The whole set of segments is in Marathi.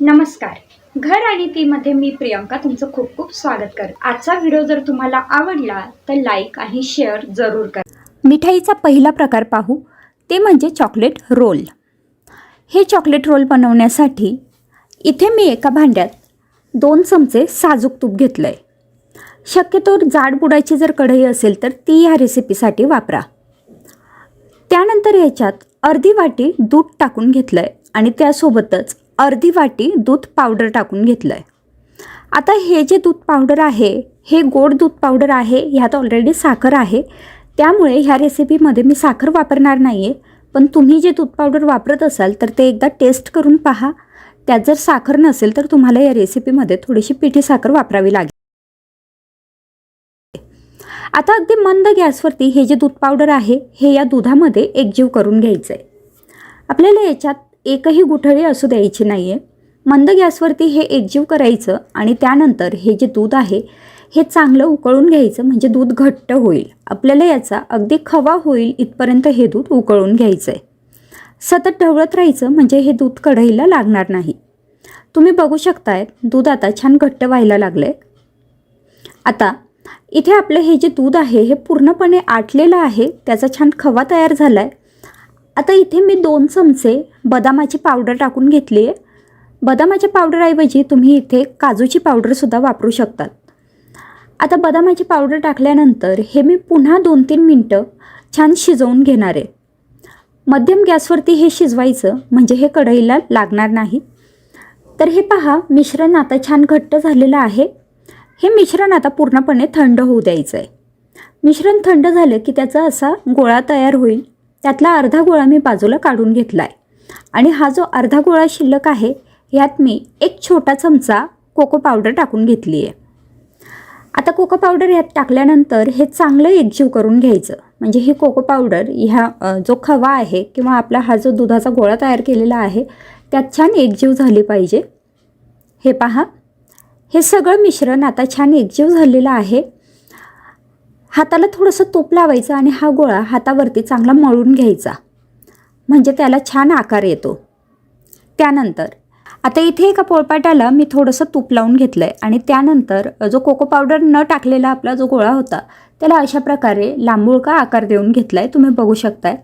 नमस्कार. घर आणि तीमध्ये मी प्रियंका तुमचं खूप खूप स्वागत करते. आजचा व्हिडिओ जर तुम्हाला आवडला तर लाईक आणि शेअर जरूर करा. मिठाईचा पहिला प्रकार पाहू. ते म्हणजे चॉकलेट रोल हे चॉकलेट रोल बनवण्यासाठी इथे मी एका भांड्यात दोन चमचे साजूक तूप घेतलं आहे शक्यतो जाड बुडाची जर कढई असेल तर ती ह्या रेसिपीसाठी वापरा. त्यानंतर याच्यात अर्धी वाटी दूध टाकून घेतलं आहे आणि त्यासोबतच अर्धी वाटी दूध पावडर टाकून घेतलं आहे आता हे जे दूध पावडर आहे हे गोड दूध पावडर आहे ह्यात ऑलरेडी साखर आहे. त्यामुळे ह्या रेसिपीमध्ये मी साखर वापरणार नाही आहे पण तुम्ही जे दूध पावडर वापरत असाल तर ते एकदा टेस्ट करून पहा. त्यात जर साखर नसेल तर तुम्हाला या रेसिपीमध्ये थोडीशी पिठी साखर वापरावी लागेल. आता अगदी मंद गॅसवरती हे जे दूध पावडर आहे हे या दुधामध्ये एकजीव करून घ्यायचं आहे आपल्याला याच्यात एकही गुठळी असू द्यायची नाही आहे मंद गॅसवरती हे एकजीव करायचं आणि त्यानंतर हे जे दूध आहे हे चांगलं उकळून घ्यायचं म्हणजे दूध घट्ट होईल. आपल्याला याचा अगदी खवा होईल इथपर्यंत हे दूध उकळून घ्यायचं आहे सतत ढवळत राहायचं म्हणजे हे दूध कढईला लागणार नाही. तुम्ही बघू शकताय दूध आता छान घट्ट व्हायला लागलं आहे आता इथे आपलं हे जे दूध आहे हे पूर्णपणे आटलेलं आहे त्याचा छान खवा तयार झाला आहे आता इथे मी दोन चमचे बदामाची पावडर टाकून घेतली आहे. बदामाच्या पावडरऐवजी तुम्ही इथे काजूची पावडरसुद्धा वापरू शकतात. आता बदामाची पावडर टाकल्यानंतर हे मी पुन्हा दोन तीन मिनटं छान शिजवून घेणार आहे. मध्यम गॅसवरती हे शिजवायचं म्हणजे हे कढईला लागणार नाही. तर हे पहा मिश्रण आता छान घट्ट झालेलं आहे. हे मिश्रण आता पूर्णपणे थंड होऊ द्यायचं आहे मिश्रण थंड झालं की त्याचा असा गोळा तयार होईल. त्यातला अर्धा गोळा मी बाजूला काढून घेतला आहे आणि हा जो अर्धा गोळा शिल्लक आहे ह्यात मी एक छोटा चमचा कोको पावडर टाकून घेतली आहे आता कोको पावडर ह्यात टाकल्यानंतर हे चांगलं एकजीव करून घ्यायचं. म्हणजे ही कोको पावडर ह्या जो खवा आहे किंवा आपला हा जो दुधाचा गोळा तयार केलेला आहे त्यात छान एकजीव झाली पाहिजे. हे पहा. हे सगळं मिश्रण आता छान एकजीव झालेलं आहे. हाताला थोडंसं तूप लावायचं आणि हा गोळा हातावरती चांगला मळून घ्यायचा. म्हणजे त्याला छान आकार येतो. त्यानंतर आता इथे एका पोळपाटाला मी थोडंसं तूप लावून घेतलं आहे आणि त्यानंतर जो कोको पावडर न टाकलेला आपला जो गोळा होता त्याला अशा प्रकारे लांबुळका आकार देऊन घेतला आहे तुम्ही बघू शकताय.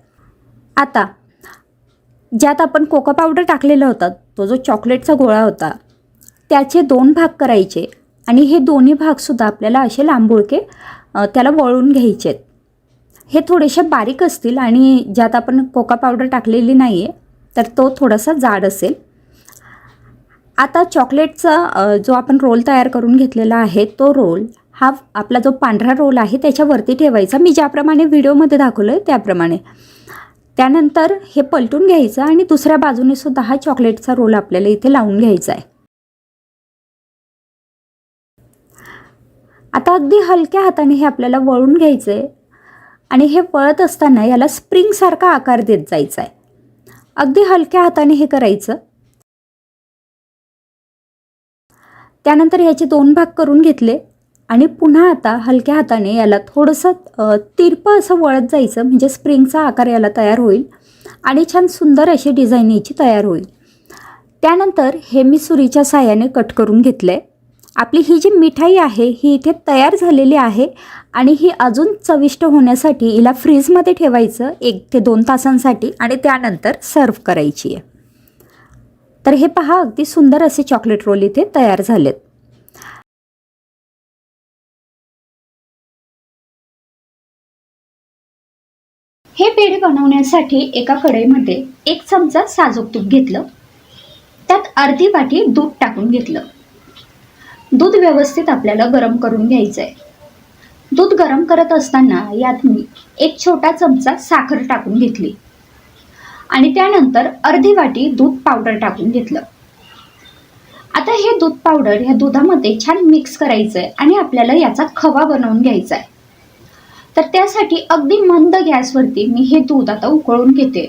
आता ज्यात आपण कोको पावडर टाकलेला होता तो जो चॉकलेटचा गोळा होता त्याचे दोन भाग करायचे आणि हे दोन्ही भागसुद्धा आपल्याला असे लांबुळके त्याला वळून घ्यायचे आहेत हे थोडेसे बारीक असतील आणि ज्यात आपण कोका पावडर टाकलेली नाही आहे तर तो थोडासा जाड असेल. आता चॉकलेटचा जो आपण रोल तयार करून घेतलेला आहे तो रोल हा आपला जो पांढरा रोल आहे त्याच्यावरती ठेवायचा. मी ज्याप्रमाणे व्हिडिओमध्ये दाखवलं आहे त्याप्रमाणे. त्यानंतर हे पलटून घ्यायचं आणि दुसऱ्या बाजूने सुद्धा हा चॉकलेटचा रोल आपल्याला इथे लावून घ्यायचा आहे. आता अगदी हलक्या हाताने हे आपल्याला वळून घ्यायचं आहे आणि हे वळत असताना याला स्प्रिंगसारखा आकार देत जायचा आहे अगदी हलक्या हाताने हे करायचं. त्यानंतर याचे दोन भाग करून घेतले आणि पुन्हा आता हलक्या हाताने याला थोडंसं तिरपं असं वळत जायचं म्हणजे स्प्रिंगचा आकार याला तयार होईल आणि छान सुंदर अशी डिझाईन याची तयार होईल. त्यानंतर हे मी सुरीच्या साह्याने कट करून घेतलं आहे आपली ही जी मिठाई आहे ही इथे तयार झालेली आहे आणि ही अजून चविष्ट होण्यासाठी हिला फ्रीजमध्ये ठेवायचं एक ते दोन तासांसाठी आणि त्यानंतर सर्व करायची आहे. तर हे पहा अगदी सुंदर असे चॉकलेट रोल इथे तयार झालेत. हे पेढे बनवण्यासाठी एका कढईमध्ये एक चमचा साजूक तूप घेतलं. त्यात अर्धी वाटी दूध टाकून घेतलं. दूध व्यवस्थित आपल्याला गरम करून घ्यायचं आहे दूध गरम करत असताना यात मी एक छोटा चमचा साखर टाकून घेतली. आणि त्यानंतर अर्धी वाटी दूध पावडर टाकून घेतलं. आता हे दूध पावडर ह्या दुधामध्ये छान मिक्स करायचं आहे आणि आपल्याला याचा खवा बनवून घ्यायचा आहे तर त्यासाठी अगदी मंद गॅसवरती मी हे दूध आता उकळून घेते.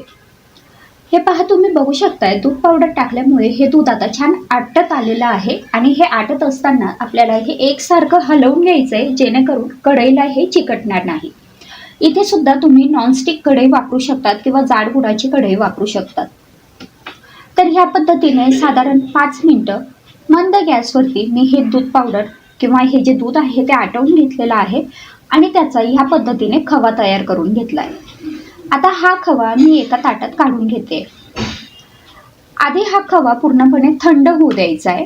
हे पहा तुम्ही बघू शकताय दूध पावडर टाकल्यामुळे हे दूध आता छान आटत आलेलं आहे आणि हे आटत असताना आपल्याला हे एकसारखं हलवून घ्यायचं आहे जेणेकरून कढईला हे चिकटणार नाही. इथे सुद्धा तुम्ही नॉनस्टिक कढई वापरू शकतात किंवा जाड गुडाची कढई वापरू शकतात. तर ह्या पद्धतीने साधारण पाच मिनटं मंद गॅसवरती मी हे दूध पावडर किंवा हे जे दूध आहे ते आटवून घेतलेलं आहे आणि त्याचा ह्या पद्धतीने खवा तयार करून घेतला आहे आता हा खवा मी एका ताटात काढून घेते. आधी हा खवा पूर्णपणे थंड होऊ द्यायचा आहे.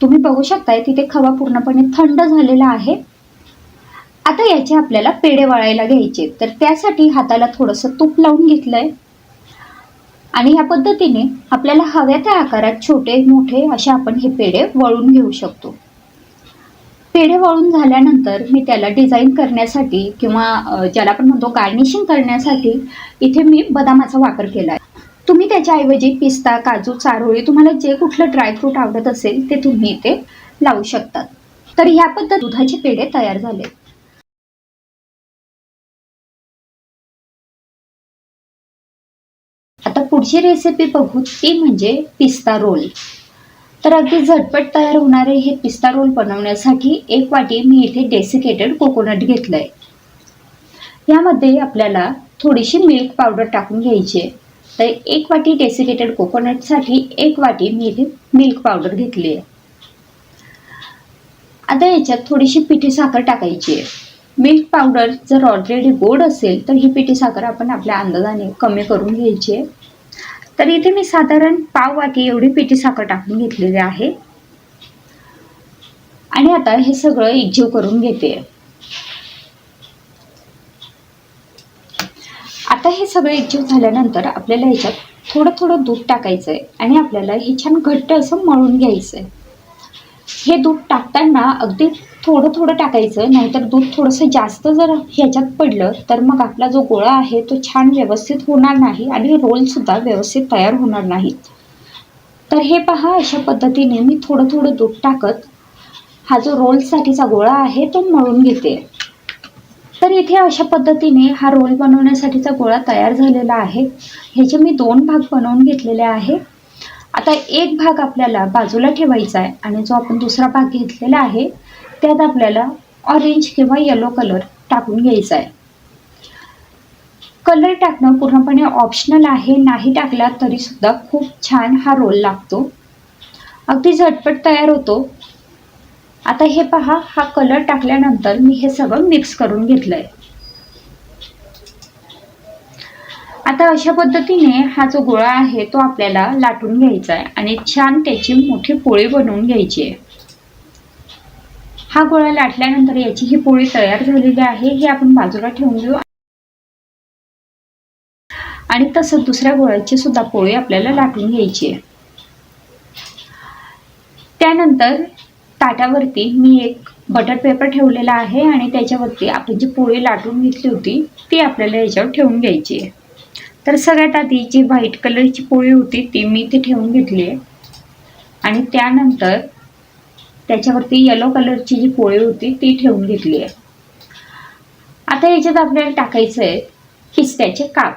तुम्ही बघू शकताय तिथे खवा पूर्णपणे थंड झालेला आहे. आता याचे आपल्याला पेढे वळायला घ्यायचे. तर त्यासाठी हाताला थोडंसं तूप लावून घेतलंय. आणि ह्या पद्धतीने आपल्याला हव्या त्या आकारात छोटे मोठे असे आपण हे पेढे वळून घेऊ शकतो. पेढे वळून झाल्यानंतर मी त्याला डिझाईन करण्यासाठी किंवा ज्याला आपण म्हणतो गार्निशिंग करण्यासाठी इथे मी बदामाचा वापर केला आहे. तुम्ही त्याच्याऐवजी पिस्ता काजू चारोळी तुम्हाला जे कुठलं ड्रायफ्रूट आवडत असेल ते तुम्ही इथे लावू शकतात. तर ह्या पद्धत दुधाचे पेढे तयार झाले. आता पुढची रेसिपी बघू ती म्हणजे पिस्ता रोल. तर अगदी झटपट तयार होणारे हे पिस्ता रोल बनवण्यासाठी एक वाटी मी इथे डेसिकेटेड कोकोनट घेतलं आहे यामध्ये आपल्याला थोडीशी मिल्क पावडर टाकून घ्यायची आहे. तर एक वाटी डेसिकेटेड कोकोनटसाठी एक वाटी मी इथे मिल्क पावडर घेतली आहे. आता याच्यात थोडीशी पिठी साखर टाकायची आहे. मिल्क पावडर जर ऑलरेडी गोड असेल तर ही पिठी साखर आपण आपल्या अंदाजाने कमी करून घ्यायची आहे. तर इथे मी साधारण पाव वाटी एवढी पिठी साखर टाकून घेतलेली आहे. आणि आता हे सगळं एकजीव करून घेते. आता हे सगळं एकजीव झाल्यानंतर आपल्याला ह्याच्यात थोडं थोडं दूध टाकायचं आहे आणि आपल्याला हे छान घट्ट असं मळून घ्यायचं आहे हे दूध टाकताना अगदी थोडं थोडं टाकायचं नाहीतर दूध थोडंसं जास्त जर ह्याच्यात पडलं तर मग आपला जो गोळा आहे तो छान व्यवस्थित होणार नाही आणि रोलसुद्धा व्यवस्थित तयार होणार नाहीत तर हे पहा अशा पद्धतीने मी थोडं थोडं दूध टाकत हा जो रोलसाठीचा गोळा आहे तो मळून घेते. तर इथे अशा पद्धतीने हा रोल बनवण्यासाठीचा गोळा तयार झालेला आहे. ह्याचे मी दोन भाग बनवून घेतलेले आहे. आता एक भाग आपल्याला बाजूला ठेवायचा आहे आणि जो आपण दुसरा भाग घेतलेला आहे त्यात आपल्याला ऑरेंज किंवा येलो कलर टाकून घ्यायचा आहे. कलर टाकणं पूर्णपणे ऑप्शनल आहे. नाही टाकला तरी सुद्धा खूप छान हा रोल लागतो. अगदी झटपट तयार होतो. आता हे पहा हा कलर टाकल्यानंतर मी हे सगळं मिक्स करून घेतलंय. आता अशा पद्धतीने हा जो गोळा आहे तो आपल्याला लाटून घ्यायचा आहे आणि छान त्याची मोठी पोळी बनवून घ्यायची आहे. हा गोळा लाटल्यानंतर याची ही पोळी तयार झालेली आहे. ही आपण बाजूला ठेवून देऊ. आणि तसं दुसऱ्या गोळ्याची सुद्धा पोळी आपल्याला लाटून घ्यायची आहे. त्यानंतर ताटावरती मी एक बटर पेपर ठेवलेला आहे आणि त्याच्यावरती आपण जी पोळी लाटून घेतली होती ती आपल्याला याच्यावर ठेवून घ्यायची आहे. तर सगळ्यात आधी जी व्हाईट कलरची पोळी होती ती मी इथे ठेवून घेतली आहे. आणि त्यानंतर त्याच्यावरती येलो कलरची जी पोळी होती ती ठेवून घेतली आहे. आता याच्यात आपल्याला टाकायचं आहे पिस्त्याचे काप.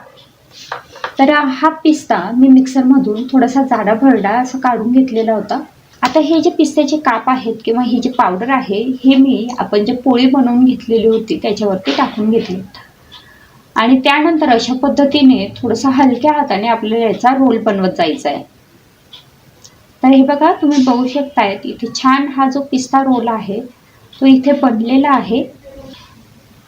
तर हा पिस्ता मी मिक्सरमधून थोडासा जाडा भरडा असं काढून घेतलेला होता. आता हे जे पिस्त्याचे काप आहेत किंवा ही जे पावडर आहे हे मी आपण जे पोळी बनवून घेतलेली होती त्याच्यावरती टाकून घेतली आणि त्यानंतर अशा पद्धतीने थोडंसं हलक्या हाताने आपल्याला याचा रोल बनवत जायचा आहे तर हे बघा तुम्ही बघू शकताय इथे छान हा जो पिस्ता रोल आहे तो इथे बनलेला आहे.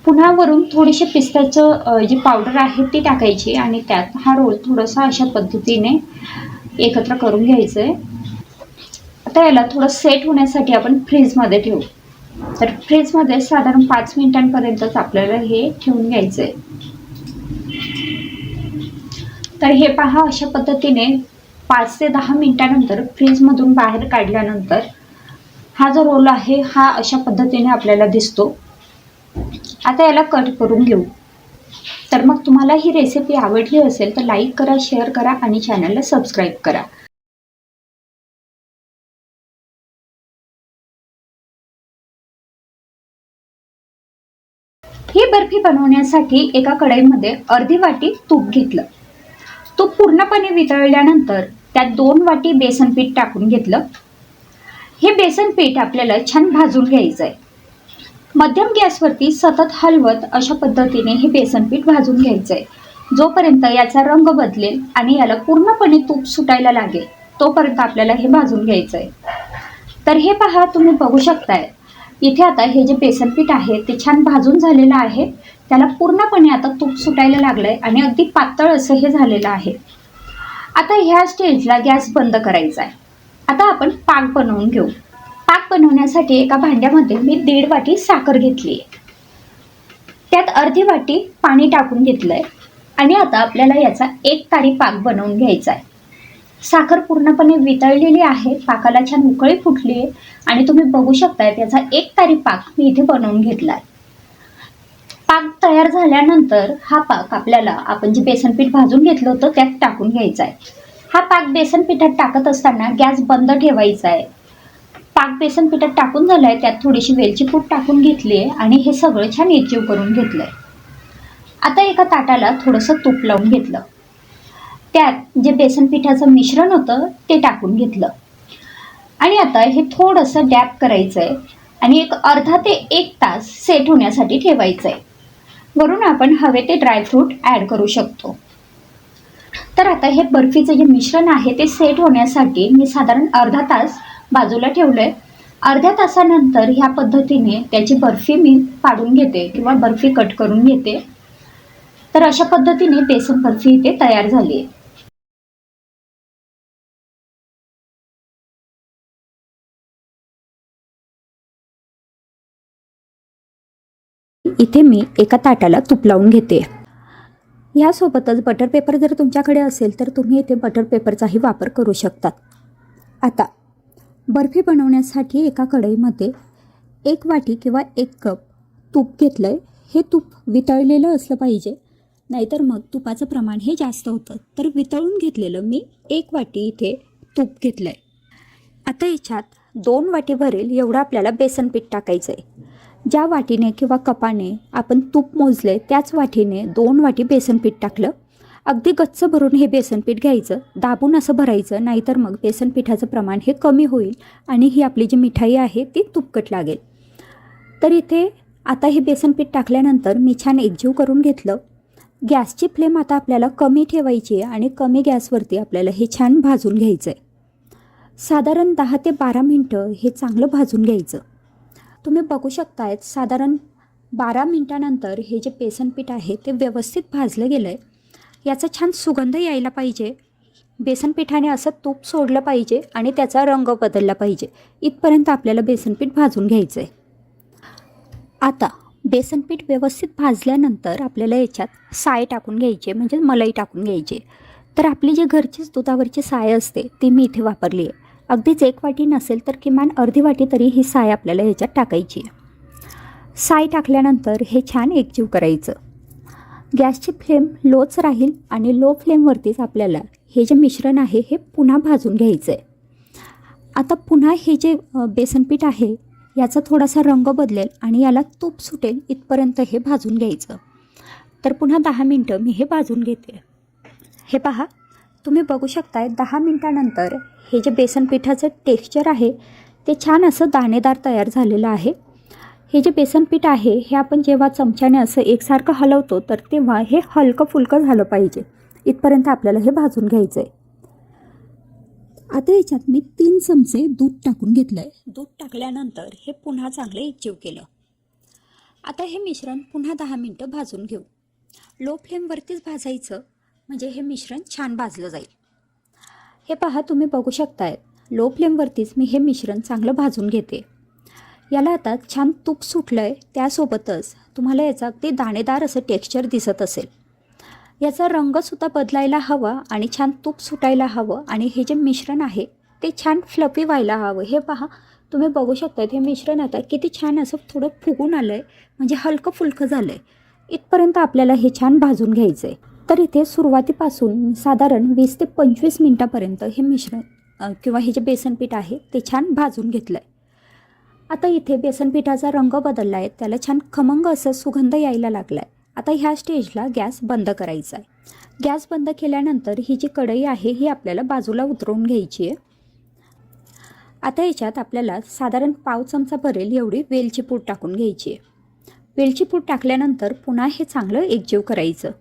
पुन्हा वरून थोडीशी पिस्त्याचं जे जी पावडर आहे ती टाकायची आणि त्यात हा रोल थोडासा अशा पद्धतीने एकत्र करून घ्यायचं आहे आता याला थोडं सेट होण्यासाठी आपण फ्रीजमध्ये ठेवू. तर फ्रीजमध्ये साधारण पाच मिनिटांपर्यंतच आपल्याला हे ठेवून घ्यायचं आहे तर हे पहा अशा पद्धतीने पाच ते दहा मिनिटानंतर फ्रीजमधून बाहेर काढल्यानंतर हा जो रोल आहे हा अशा पद्धतीने आपल्याला दिसतो. आता याला कट करून घेऊ. तर मग तुम्हाला ही रेसिपी आवडली असेल तर लाईक करा शेअर करा आणि चॅनलला सबस्क्राईब करा. ही बर्फी बनवण्यासाठी एका कढईमध्ये अर्धी वाटी तूप घेतलं. तूप पूर्णपणे वितळल्यानंतर त्यात दोन वाटी बेसन पीठ टाकून घेतलं. हे बेसन पीठ आपल्याला छान भाजून घ्यायचं आहे मध्यम गॅसवरती सतत हलवत अशा पद्धतीने हे बेसन पीठ भाजून घ्यायचं आहे जोपर्यंत याचा रंग बदलेल आणि याला पूर्णपणे तूप सुटायला लागेल तोपर्यंत आपल्याला हे भाजून घ्यायचं आहे तर हे पहा तुम्ही बघू शकताय. इथे आता हे जे बेसन पीठ आहे ते छान भाजून झालेलं आहे. त्याला पूर्णपणे आता तूप सुटायला लागलंय आणि अगदी पातळ असं हे झालेलं आहे. आता ह्या स्टेजला गॅस बंद करायचा आहे. आता आपण पाक बनवून घेऊ. पाक बनवण्यासाठी एका भांड्यामध्ये मी दीड वाटी साखर घेतली आहे. त्यात अर्धी वाटी पाणी टाकून घेतलंय. आणि आता आपल्याला याचा एक तारी पाक बनवून घ्यायचा आहे. साखर पूर्णपणे वितळलेली आहे. पाकाला छान उकळी फुटली आहे. आणि तुम्ही बघू शकता त्याचा एक तारी पाक मी इथे बनवून घेतला आहे पाक तयार झाल्यानंतर हा पाक आपल्याला आपण जे बेसन पीठ भाजून घेतलं होतं त्यात टाकून घ्यायचा आहे. हा पाक बेसन पिठात टाकत असताना गॅस बंद ठेवायचा आहे. पाक बेसन पिठात टाकून झालाय त्यात थोडीशी वेलची पूड टाकून घेतली आहे आणि हे सगळं छान एकजीव करून घेतलंय. आता एका ताटाला थोडंसं तूप लावून घेतलं. त्यात जे बेसन पिठाचं मिश्रण होतं ते टाकून घेतलं. आणि आता हे थोडंसं डॅप करायचं आहे आणि एक अर्धा ते एक तास सेट होण्यासाठी ठेवायचं आहे वरून आपण हवे ते ड्रायफ्रूट ॲड करू शकतो. तर आता हे बर्फीचं जे मिश्रण आहे ते सेट होण्यासाठी मी साधारण अर्धा तास बाजूला ठेवलं आहे अर्ध्या तासानंतर ह्या पद्धतीने त्याची बर्फी मी पाडून घेते किंवा बर्फी कट करून घेते. तर अशा पद्धतीने बेसन बर्फी इथे तयार झाली आहे. इथे मी एका ताटाला तूप लावून घेते. यासोबतच बटर पेपर जर तुमच्याकडे असेल तर तुम्ही इथे बटर पेपरचाही वापर करू शकतात. आता बर्फी बनवण्यासाठी एका कढईमध्ये एक वाटी किंवा एक कप तूप घेतलं आहे हे तूप वितळलेलं असलं पाहिजे. नाहीतर मग तुपाचं प्रमाण हे जास्त होतं. तर वितळून घेतलेलं मी एक वाटी इथे तूप घेतलं आहे आता याच्यात दोन वाटी भरेल एवढं आपल्याला बेसन पीठ टाकायचं आहे ज्या वाटीने किंवा कपाने आपण तूप मोजले त्याच वाटीने दोन वाटी बेसनपीठ टाकलं. अगदी गच्च भरून हे बेसनपीठ घ्यायचं दाबून असं भरायचं नाहीतर मग बेसन पिठाचं प्रमाण हे कमी होईल आणि ही आपली जी मिठाई आहे ती तुपकट लागेल. तर इथे आता हे बेसनपीठ टाकल्यानंतर मी छान एकजीव करून घेतलं. गॅसची फ्लेम आता आपल्याला कमी ठेवायची आहे आणि कमी गॅसवरती आपल्याला हे छान भाजून घ्यायचं आहे साधारण दहा ते बारा मिनटं हे चांगलं भाजून घ्यायचं. तुम्ही बघू शकतायत साधारण बारा मिनटानंतर हे जे बेसन पीठ आहे ते व्यवस्थित भाजलं गेलं आहे याचा छान सुगंध यायला पाहिजे. बेसन पिठाने असं तूप सोडलं पाहिजे आणि त्याचा रंग बदलला पाहिजे. इथपर्यंत आपल्याला बेसनपीठ भाजून घ्यायचं आहे आता बेसनपीठ व्यवस्थित भाजल्यानंतर आपल्याला याच्यात साय टाकून घ्यायची म्हणजे मलाई टाकून घ्यायची. तर आपली जी घरचीच दुधावरची साय असते ती मी इथे वापरली आहे अगदीच एक वाटी नसेल तर किमान अर्धी वाटी तरी ही साय आपल्याला ह्याच्यात टाकायची. साय टाकल्यानंतर हे छान एकजीव करायचं. गॅसची फ्लेम लोच राहील आणि लो फ्लेमवरतीच आपल्याला हे जे मिश्रण आहे हे पुन्हा भाजून घ्यायचं आहे आता पुन्हा हे जे बेसनपीठ आहे याचा थोडासा रंग बदलेल आणि याला तूप सुटेल इथपर्यंत हे भाजून घ्यायचं. तर पुन्हा दहा मिनटं मी हे भाजून घेते. हे पहा. तुम्ही बघू शकताय दहा मिनटानंतर हे जे बेसन पिठाचं टेक्स्चर आहे ते छान असं दाणेदार तयार झालेलं आहे. हे जे बेसन पीठ आहे हे आपण जेव्हा चमच्याने असं एकसारखं हलवतो तर तेव्हा हे हलकं फुलकं झालं पाहिजे. इथपर्यंत आपल्याला हे भाजून घ्यायचं आहे आता याच्यात मी तीन चमचे दूध टाकून घेतलं आहे दूध टाकल्यानंतर हे पुन्हा चांगलं एकजीव केलं. आता हे मिश्रण पुन्हा दहा मिनटं भाजून घेऊ. लो फ्लेमवरतीच भाजायचं. म्हणजे हे मिश्रण छान भाजलं जाईल. हे पहा तुम्ही बघू शकताय. लो फ्लेमवरतीच मी हे मिश्रण चांगलं भाजून घेते. याला आता छान तूप सुटलं आहे त्यासोबतच तुम्हाला याचं अगदी दाणेदार असं टेक्स्चर दिसत असेल. याचा रंगसुद्धा बदलायला हवा आणि छान तूप सुटायला हवं आणि हे जे मिश्रण आहे ते छान फ्लफी व्हायला हवं. हे पहा तुम्ही बघू शकता हे मिश्रण आता किती छान असं थोडं फुगून आलं आहे म्हणजे हलकं फुलकं झालं आहे इथपर्यंत आपल्याला हे छान भाजून घ्यायचं आहे तर इथे सुरुवातीपासून साधारण वीस ते पंचवीस मिनटापर्यंत हे मिश्रण किंवा हे जे बेसनपीठ आहे ते छान भाजून घेतलं आहे आता इथे बेसन पिठाचा रंग बदलला आहे त्याला छान खमंग असं सुगंध यायला लागला आहे आता ह्या स्टेजला गॅस बंद करायचा आहे गॅस बंद केल्यानंतर ही जी कढई आहे ही आपल्याला बाजूला उतरवून घ्यायची आहे आता याच्यात आपल्याला साधारण पाव चमचा भरेल एवढी वेलची पूड टाकून घ्यायची आहे वेलची पूड टाकल्यानंतर पुन्हा हे चांगलं एकजीव करायचं.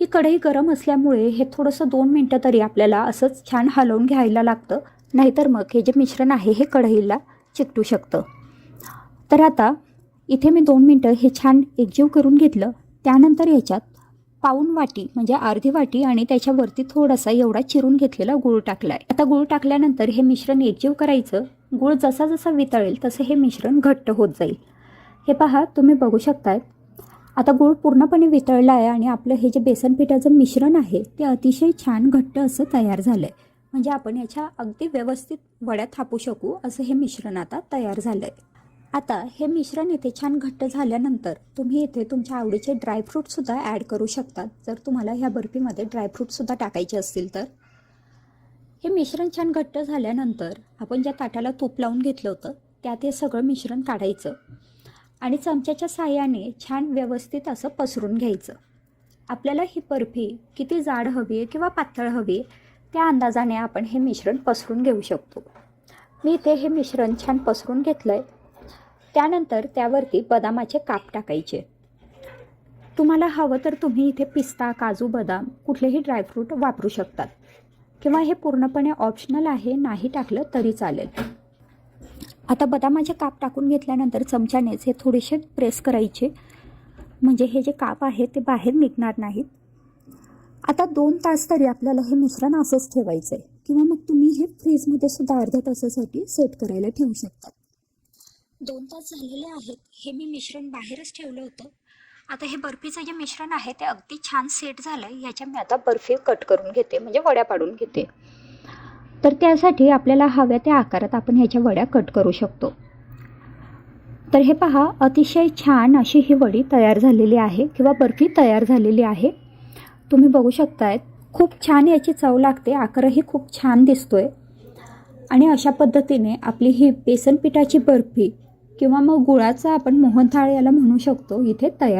ही कढई गरम असल्यामुळे हे थोडंसं दोन मिनटं तरी आपल्याला असंच छान हलवून घ्यायला लागतं. नाहीतर मग हे जे मिश्रण आहे हे कढईला चिकटू शकतं. तर आता इथे मी दोन मिनटं हे छान एकजीव करून घेतलं. त्यानंतर ह्याच्यात पाऊन वाटी म्हणजे अर्धी वाटी आणि त्याच्यावरती थोडासा एवढा चिरून घेतलेला गूळ टाकला आहे आता गूळ टाकल्यानंतर हे मिश्रण एकजीव करायचं. गूळ जसा जसा वितळेल तसं हे मिश्रण घट्ट होत जाईल. हे पहा तुम्ही बघू शकताय आता गूळ पूर्णपणे वितळला आहे आणि आपलं हे जे बेसन पिठाचं मिश्रण आहे ते अतिशय छान घट्ट असं तयार झालं आहे म्हणजे आपण याच्या अगदी व्यवस्थित वड्या थापू शकू असं हे मिश्रण आता तयार झालं आहे आता हे मिश्रण इथे छान घट्ट झाल्यानंतर तुम्ही इथे तुमच्या आवडीचे ड्रायफ्रूटसुद्धा ॲड करू शकतात. जर तुम्हाला ह्या बर्फीमध्ये ड्रायफ्रूटसुद्धा टाकायचे असतील तर. हे मिश्रण छान घट्ट झाल्यानंतर आपण ज्या ताटाला तूप लावून घेतलं होतं त्यात हे सगळं मिश्रण काढायचं. आणि चमच्याच्या साह्याने छान व्यवस्थित असं पसरून घ्यायचं. आपल्याला ही बर्फी किती जाड हवी आहे किंवा पातळ हवी आहे त्या अंदाजाने आपण हे मिश्रण पसरून घेऊ शकतो. मी इथे हे मिश्रण छान पसरून घेतलं आहे त्यानंतर त्यावरती बदामाचे काप टाकायचे. तुम्हाला हवं तर तुम्ही इथे पिस्ता काजू बदाम कुठलेही ड्रायफ्रूट वापरू शकतात. किंवा हे पूर्णपणे ऑप्शनल आहे नाही टाकलं तरी चालेल. आता बदामाचे काप टाकून घेतल्यानंतर चमच्यानेच हे थोडेसे प्रेस करायचे. म्हणजे हे जे काप आहे ते बाहेर निघणार नाहीत. आता दोन तास तरी आपल्याला हे मिश्रण असंच ठेवायचं आहे किंवा मग तुम्ही हे फ्रीजमध्ये सुद्धा अर्ध्या तासासाठी सेट करायला ठेवू शकतात दोन तास झालेले आहेत. हे मी मिश्रण बाहेरच ठेवलं होतं. आता हे बर्फीचं जे मिश्रण आहे ते अगदी छान सेट झालं आहे याच्या मी आता बर्फी कट करून घेते. म्हणजे वड्या पाडून घेते. तर त्यासाठी आपल्याला हव्या त्या आकारात आपण ह्याच्या वड्या कट करू शकतो. तर हे पहा अतिशय छान अशी ही वडी तयार झालेली आहे किंवा बर्फी तयार झालेली आहे. तुम्ही बघू शकतायत खूप छान याची चव लागते आकारही खूप छान दिसतोय. आणि अशा पद्धतीने आपली ही बेसन पिठाची बर्फी किंवा मग गुळाचा आपण मोहनथाळ याला म्हणू शकतो इथे तयार